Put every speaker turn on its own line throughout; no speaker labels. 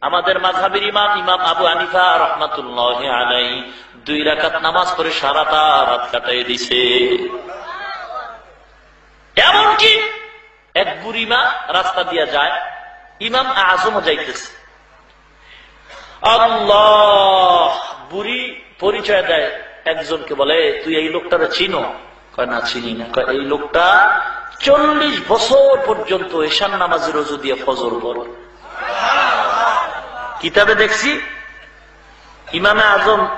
আমাদের মাঝাবের ইমাম ইমাম আবু আনিফা রহমাতুল্লাহ আলাই দুই রাকাত নামাজ পড়ে সারাটা রাত কাটাই দিছে। এমনকি এক বুড়িমা রাস্তা দিয়া যায়, ইমাম আজমও যাইতেছে। আল্লাহ, বুড়ি পরিচয় দেয় একজনকে বলে, তুই এই লোকটারে চিনো? না, চিনি না। এই লোকটা চল্লিশ বছর পর্যন্ত এশান নামাজের রজু দিয়ে ফজর পড়ে। কিতাবে দেখছি, ইমামে আজম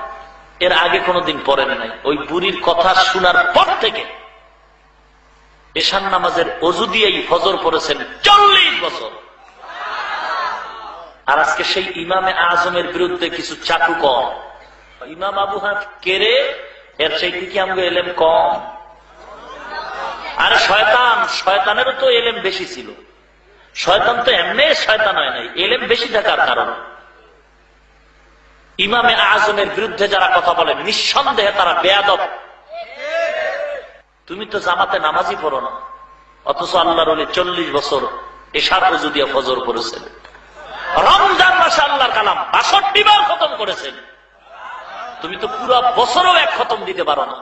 এর আগে কোনোদিন পড়েন নাই। ওই বুড়ির কথা শোনার পর থেকে এশান নামাজের অজু দিয়েই ফজর পড়েছেন চল্লিশ বছর। আর আজকে সেই ইমামে আজমের বিরুদ্ধে কিছু চাকু কম। ইমাম আবু হাফ কেড়ে এর সেই দিকে আমাকে এলেম কম? আর শয়তান, শয়তানেরও তো এলেম বেশি ছিল। শয়তান তো এমনি শয়তান হয় নাই, এলেম বেশি থাকার কারণ। ইমামে আজমের বিরুদ্ধে যারা কথা বলে, নিঃসন্দেহে তারা বেয়াদব। তুমি তো জামাতে নামাজই পড়ো না, অথচ আল্লাহর চল্লিশ বছর এসার দিয়ে ফজর করেছেন। রমজান মাসে আল্লাহর কালাম, বাষট্টি বার খতম করেছেন। তুমি তো পুরো বছরও এক খতম দিতে পারো না।